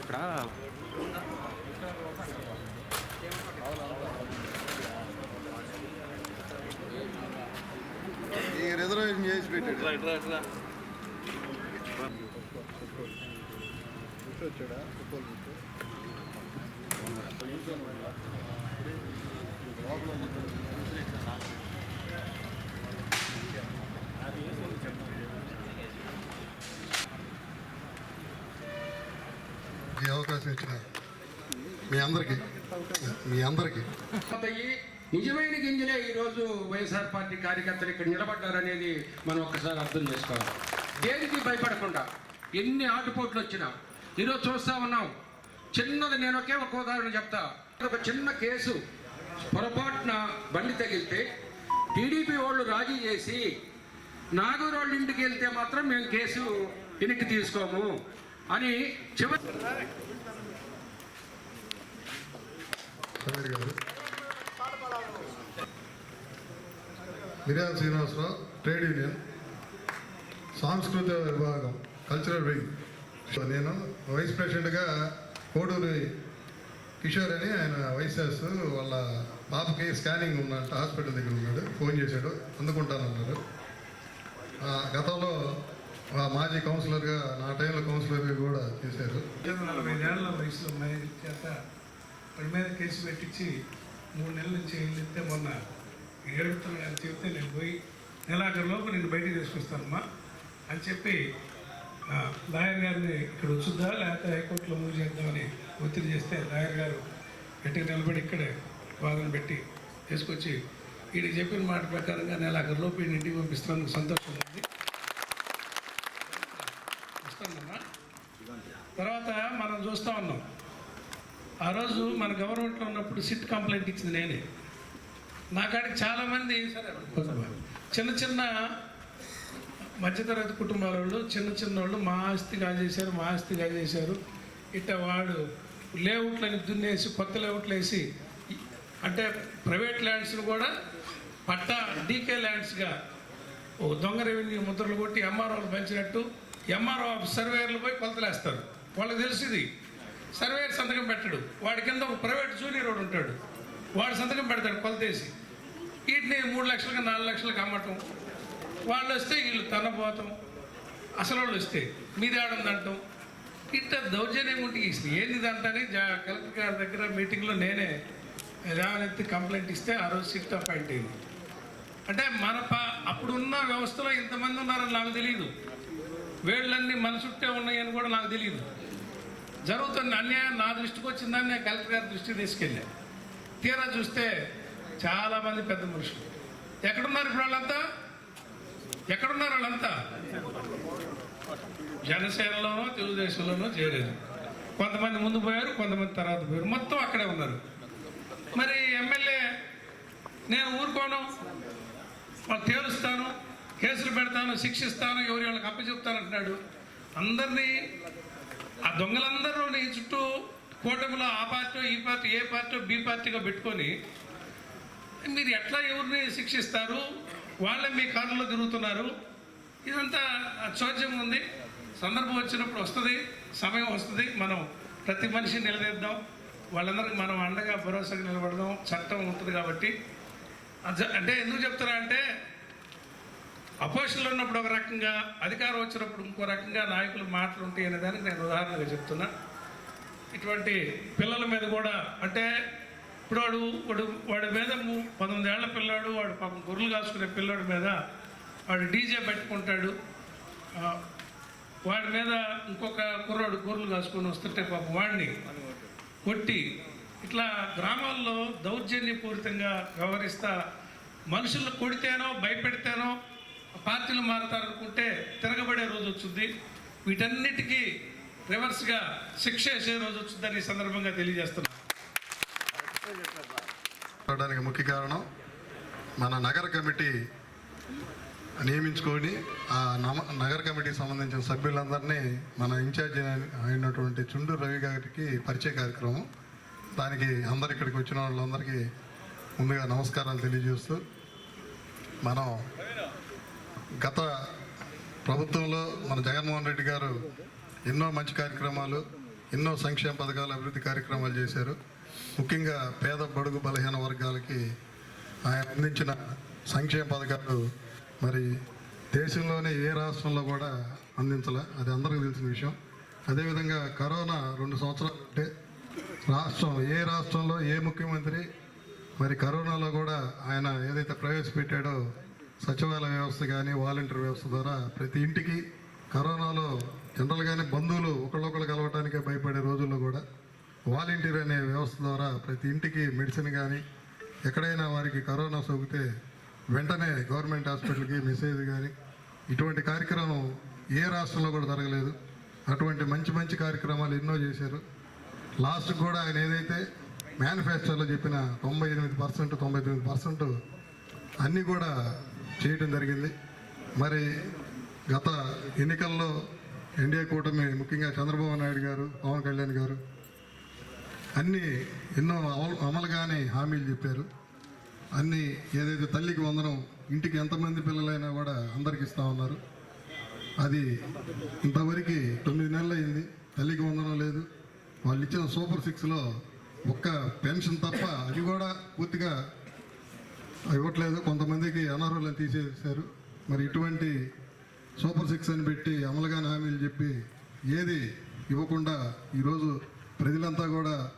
ఇక్కడ ఈ రిజర్వేషన్ చేసి పెట్టాడు. వచ్చాడా ఫుట్బాల్ చుట్టూ ఈ అవకాశం ఇచ్చిన మీ అందరికీ మీ అందరికీ. నిజమైన గింజలే ఈరోజు వైఎస్ఆర్ పార్టీ కార్యకర్తలు ఇక్కడ నిలబడ్డారనేది మనం ఒక్కసారి అర్థం చేసుకోవాలి. దేనికి భయపడకుండా ఎన్ని ఆటుపోట్లు వచ్చినా ఈరోజు చూస్తా ఉన్నాం. చిన్నది నేను ఒకే ఒక ఉదాహరణ చెప్తా. ఒక చిన్న కేసు పొరపాటున బండి తగిలితే టీడీపీ వాళ్ళు రాజీ చేసి నాగూరోళ్ళ ఇంటికి వెళ్తే మాత్రం మేము కేసు వెనక్కి తీసుకోము అని చివరి సమీర్ మిర్యాల శ్రీనివాసరావు ట్రేడ్ యూనియన్ సాంస్కృతిక విభాగం కల్చరల్ వింగ్. సో నేను వైస్ ప్రెసిడెంట్గా కోడూరి కిషోర్ అని ఆయన వైసెస్ వాళ్ళ పాపకి స్కానింగ్ ఉన్నట్టు హాస్పిటల్ దగ్గర ఉన్నాడు. ఫోన్ చేశాడు. అందుకుంటానన్నారు. గతంలో ఆ మాజీ కౌన్సిలర్గా నా టైంలో కౌన్సిలర్గా కూడా చేశారు. నలభై ఏళ్ళ వయసులో అమ్మాయి చేత వాడి మీద కేసు పెట్టించి మూడు నెలల నుంచి వెళ్ళితే మొన్న ఏడుపుతున్నాడు అని చెప్తే నేను పోయి నెలాఖరులోపు నేను బయటకు తీసుకొస్తానమ్మా అని చెప్పి లాయర్ గారిని ఇక్కడ వచ్చుద్దా లేకపోతే హైకోర్టులో మూవ్ చేద్దామని ఒత్తిడి చేస్తే లాయర్ గారు గట్టిగా నిలబడి ఇక్కడే వాదన పెట్టి తీసుకొచ్చి వీడికి చెప్పిన మాట ప్రకారంగా నెలాఖరులోపు వీడిని ఇంటికి పంపిస్తాను. సంతోషం ఉంది. వస్తానమ్మా తర్వాత మనం చూస్తూ ఉన్నాం. ఆ రోజు మన గవర్నమెంట్లో ఉన్నప్పుడు సిట్ కంప్లైంట్ ఇచ్చింది నేనే. నా కాడికి చాలామంది సరే చిన్న చిన్న మధ్యతరగతి కుటుంబాల వాళ్ళు చిన్న చిన్న వాళ్ళు మా ఆస్తి కాజేశారు మా ఆస్తి కాజేశారు. ఇట్ట వాడు లేఅవుట్లని దున్నేసి కొత్త లేఅవుట్లు వేసి అంటే ప్రైవేట్ ల్యాండ్స్ను కూడా పట్టా డీకే ల్యాండ్స్గా ఓ దొంగ రెవెన్యూ ముద్రలు కొట్టి ఎంఆర్ఓలు పెంచినట్టు ఎంఆర్ఓ సర్వేయర్లు పోయి కొలతలేస్తారు. వాళ్ళకి తెలిసింది సర్వేయర్ సంతకం పెట్టడు. వాడి కింద ఒక ప్రైవేట్ జూనియర్ వాడు ఉంటాడు. వాడు సంతకం పెడతాడు కొలతేసి. వీటిని మూడు లక్షలకి నాలుగు లక్షలకు అమ్మటం. వాళ్ళు వస్తే వీళ్ళు తనపోతాం అసలు వాళ్ళు వస్తే మీది ఆడందంటాం ఇట్లా దౌర్జన్యం ఉంటే ఇస్తుంది ఏంది ఇదంటని జా కలెక్టర్ గారి దగ్గర మీటింగ్లో నేనే లేవనెత్తి కంప్లైంట్ ఇస్తే ఆ రోజు సిట్ అపాయింట్ అయింది. అంటే మన అప్పుడున్న వ్యవస్థలో ఇంతమంది ఉన్నారని నాకు తెలియదు వేళ్ళన్నీ మన చుట్టే ఉన్నాయని కూడా నాకు తెలియదు జరుగుతున్న అన్యాయం నా దృష్టికి వచ్చిందని నేను కలెక్టర్ గారి దృష్టికి తీసుకెళ్ళా. తీరా చూస్తే చాలామంది పెద్ద మనుషులు. ఎక్కడున్నారు ఇప్పుడు వాళ్ళంతా? ఎక్కడున్నారు వాళ్ళంతా? జనసేనలోనో తెలుగుదేశంలోనో చేరారు కొంతమంది ముందు పోయారు కొంతమంది తర్వాత పోయారు. మొత్తం అక్కడే ఉన్నారు. మరి ఎమ్మెల్యే నేను ఊరుకోను. వాళ్ళు తేలుస్తాను కేసులు పెడతాను శిక్షిస్తాను ఎవరి వాళ్ళకి అప్పచెప్తాను అంటున్నాడు. అందరినీ ఆ దొంగలందరూ నీ చుట్టూ కూటమిలో ఆ పార్టీ ఈ పార్టీ ఏ పార్టీ బి పార్టీగా పెట్టుకొని మీరు ఎట్లా ఎవరిని శిక్షిస్తారు? వాళ్ళే మీ కారులో తిరుగుతున్నారు. ఇదంతా చోద్యం ఉంది. సందర్భం వచ్చినప్పుడు వస్తుంది సమయం వస్తుంది. మనం ప్రతి మనిషిని నిలదీద్దాం. వాళ్ళందరికీ మనం అండగా భరోసాగా నిలబడదాం. చట్టం ఉంటుంది కాబట్టి అంటే ఎందుకు చెప్తారా అంటే అపోజిషన్లో ఉన్నప్పుడు ఒక రకంగా అధికారం వచ్చినప్పుడు ఇంకో రకంగా నాయకులు మాటలు ఉంటాయి అనే దానికి నేను ఉదాహరణగా చెప్తున్నా. ఇటువంటి పిల్లల మీద కూడా అంటే ఇప్పుడు వాడు వాడు వాడి మీద పంతొమ్మిది ఏళ్ళ పిల్లాడు వాడు పాపం గొర్రెలు కాసుకునే పిల్లాడి మీద వాడు డీజే పెట్టుకుంటాడు. వాడి మీద ఇంకొక కుర్రాడు గొర్రెలు కాసుకొని వస్తుంటే పాపం వాడిని కొట్టి ఇట్లా గ్రామాల్లో దౌర్జన్యపూరితంగా వ్యవహరిస్తా మనుషులు కొడితేనో భయపెడితేనో పార్టీలు మారుతారనుకుంటే తిరగబడే రోజు వచ్చింది. వీటన్నిటికీ రివర్స్గా శిక్ష వేసే రోజు వచ్చిందని ఈ సందర్భంగా తెలియజేస్తున్నాను. ముఖ్య కారణం మన నగర కమిటీ నియమించుకొని ఆ నమ నగర కమిటీకి సంబంధించిన సభ్యులందరినీ మన ఇన్ఛార్జ్ అయినటువంటి చుండూరు రవి గారికి పరిచయ కార్యక్రమం. దానికి అందరు ఇక్కడికి వచ్చిన వాళ్ళందరికీ ముందుగా నమస్కారాలు తెలియజేస్తూ మనం గత ప్రభుత్వంలో మన జగన్మోహన్ రెడ్డి గారు ఎన్నో మంచి కార్యక్రమాలు ఎన్నో సంక్షేమ పథకాలు అభివృద్ధి కార్యక్రమాలు చేశారు. ముఖ్యంగా పేద బడుగు బలహీన వర్గాలకి ఆయన అందించిన సంక్షేమ పథకాలు మరి దేశంలోనే ఏ రాష్ట్రంలో కూడా అందించలే అది అందరికీ తెలిసిన విషయం. అదేవిధంగా కరోనా రెండు సంవత్సరాలు అంటే రాష్ట్రం ఏ రాష్ట్రంలో ఏ ముఖ్యమంత్రి మరి కరోనాలో కూడా ఆయన ఏదైతే ప్రవేశపెట్టాడో సచివాలయ వ్యవస్థ కానీ వాలంటీర్ వ్యవస్థ ద్వారా ప్రతి ఇంటికి కరోనాలో జనరల్గానే బంధువులు ఒకళ్ళొకళ్ళు కలవటానికే భయపడే రోజుల్లో కూడా వాలంటీర్ అనే వ్యవస్థ ద్వారా ప్రతి ఇంటికి మెడిసిన్ కానీ ఎక్కడైనా వారికి కరోనా సోకితే వెంటనే గవర్నమెంట్ హాస్పిటల్కి మెసేజ్ కానీ ఇటువంటి కార్యక్రమం ఏ రాష్ట్రంలో కూడా జరగలేదు. అటువంటి మంచి మంచి కార్యక్రమాలు ఎన్నో చేశారు. లాస్ట్ కూడా ఆయన ఏదైతే మేనిఫెస్టోలో చెప్పిన తొంభై ఎనిమిది పర్సెంట్ తొంభై తొమ్మిది పర్సెంట్ అన్నీ కూడా చేయడం జరిగింది. మరి గత ఎన్నికల్లో ఎన్డీఏ కూటమి ముఖ్యంగా చంద్రబాబు నాయుడు గారు పవన్ కళ్యాణ్ గారు అన్నీ ఎన్నో అమలు అమలుగానే హామీలు చెప్పారు. అన్నీ ఏదైతే తల్లికి వందనం ఇంటికి ఎంతమంది పిల్లలైనా కూడా అందరికి ఇస్తా ఉన్నారు. అది ఇంతవరకు తొమ్మిది నెలలు అయింది వాళ్ళు ఇచ్చిన సూపర్ సిక్స్లో ఒక్క పెన్షన్ తప్ప అది కూడా పూర్తిగా ఇవ్వట్లేదు. కొంతమందికి అనర్హులను తీసేశారు. మరి ఇటువంటి సూపర్ సిక్స్ అని పెట్టి అమలుగాని హామీలు చెప్పి ఏది ఇవ్వకుండా ఈరోజు ప్రజలంతా కూడా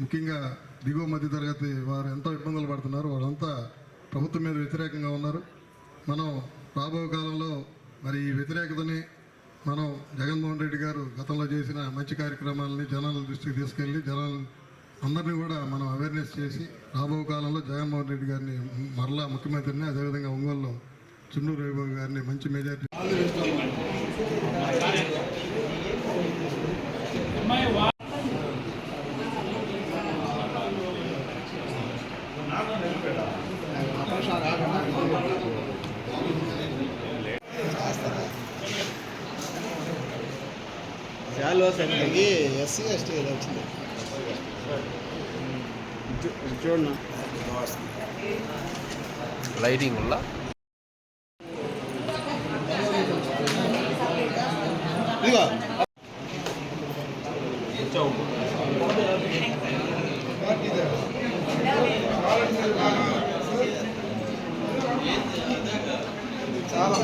ముఖ్యంగా దిగువ మధ్య తరగతి వారు ఎంతో ఇబ్బందులు పడుతున్నారు. వాళ్ళంతా ప్రభుత్వం మీద వ్యతిరేకంగా ఉన్నారు. మనం రాబో కాలంలో మరి ఈ వ్యతిరేకతని మనం జగన్మోహన్ రెడ్డి గారు గతంలో చేసిన మంచి కార్యక్రమాలని జనాల దృష్టికి తీసుకెళ్ళి జనాలు అందరినీ కూడా మనం అవేర్నెస్ చేసి రాబో కాలంలో జగన్మోహన్ రెడ్డి గారిని మరలా ముఖ్యమంత్రిని అదేవిధంగా ఒంగోలులో చుండూరు రవిబాబు గారిని మంచి మెజార్టీ శాలువా సెంటర్కి ఎస్సీ ఎస్టీ ఏదో వచ్చింది చూ- చూడన్నా లైటింగ్ వల్ల ఇదిగో చాలా